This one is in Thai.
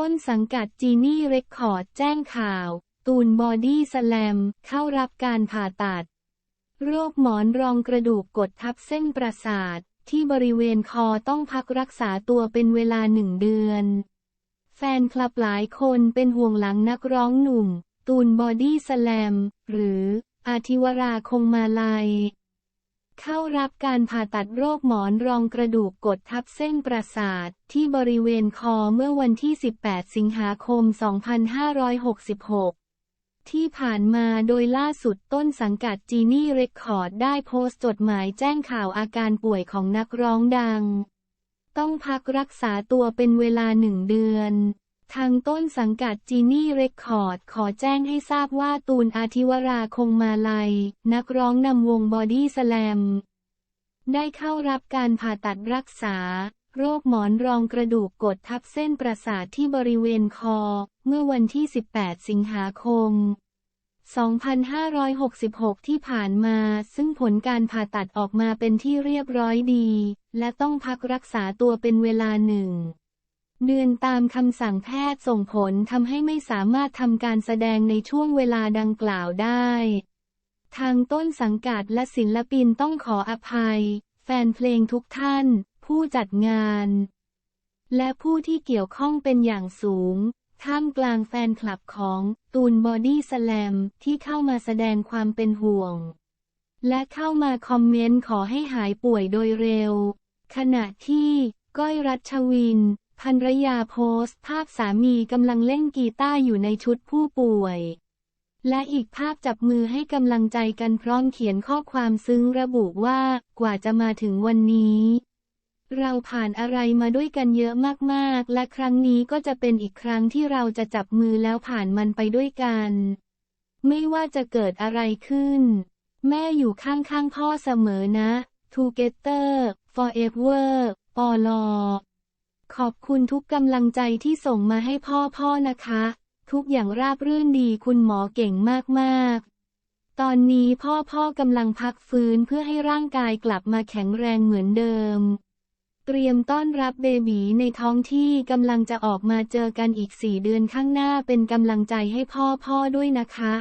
ต้นสังกัดจีนี่เรคคอร์ดแจ้งข่าว ตูนบอดี้สแลม เข้ารับการผ่าตัด โรคหมอนรองกระดูกกดทับเส้นประสาท ที่บริเวณคอต้องพักรักษาตัวเป็นเวลาหนึ่งเดือน แฟนคลับหลายคนเป็นห่วงหลังนักร้องหนุ่ม ตูนบอดี้สแลม หรืออาทิวราคงมาลัย เข้ารับการผ่าตัดโรคหมอนรองกระดูกกดทับเส้นประสาท ที่บริเวณคอเมื่อวันที่ 18 สิงหาคม 2566ที่ผ่านมาโดยล่าสุดต้นสังกัดจีนี่เรคคอร์ดได้โพสต์จดหมายแจ้งข่าวอาการป่วยของนักร้องดัง ต้องพักรักษาตัวเป็นเวลาหนึ่งเดือน ทางต้นสังกัดจีนี่เรคคอร์ดขอแจ้งให้ทราบว่าตูนอาทิวราคงมาลัย นักร้องนำวงบอดี้สแลม ได้เข้ารับการผ่าตัดรักษา โรคหมอนรองกระดูกกดทับเส้นประสาทที่บริเวณคอ เมื่อวันที่ 18 สิงหาคม 2566 ที่ผ่านมาซึ่งผลการผ่าตัดออกมาเป็นที่เรียบร้อยดี และต้องพักรักษาตัวเป็นเวลาหนึ่ง เดือนตามคำสั่งแพทย์ส่งผลทำให้ไม่สามารถทำการแสดงในช่วงเวลาดังกล่าวได้ ทางต้นสังกัดและศิลปินต้องขออภัย แฟนเพลงทุกท่าน ผู้จัดงาน และผู้ที่เกี่ยวข้องเป็นอย่างสูง ท่ามกลางแฟนคลับของตูนบอดี้สแลมที่เข้ามาแสดงความเป็นห่วง และเข้ามาคอมเมนต์ขอให้หายป่วยโดยเร็ว ขณะที่ก้อยรัชวิน ภรรยาโพสต์ภาพสามีกำลังเล่นกีตาร์อยู่ในชุดผู้ป่วย และอีกภาพจับมือให้กำลังใจกันพร้อมเขียนข้อความซึ้งระบุว่ากว่าจะมาถึงวันนี้ เราผ่านอะไรมาด้วยกันเยอะมากๆ และครั้งนี้ก็จะเป็นอีกครั้งที่เราจะจับมือแล้วผ่านมันไปด้วยกัน ไม่ว่าจะเกิดอะไรขึ้น แม่อยู่ข้างๆพ่อเสมอนะ Together Forever ปอลอ ขอบคุณทุกกำลังใจที่ส่งมาให้พ่อพ่อนะคะ ทุกอย่างราบรื่นดีคุณหมอเก่งมากๆ ตอนนี้พ่อพ่อกำลังพักฟื้นเพื่อให้ร่างกายกลับมาแข็งแรงเหมือนเดิม เตรียมต้อนรับเบบีในท้องที่กำลังจะออกมาเจอกันอีกสี่เดือนข้างหน้าเป็นกำลังใจให้พ่อพ่อด้วยนะคะ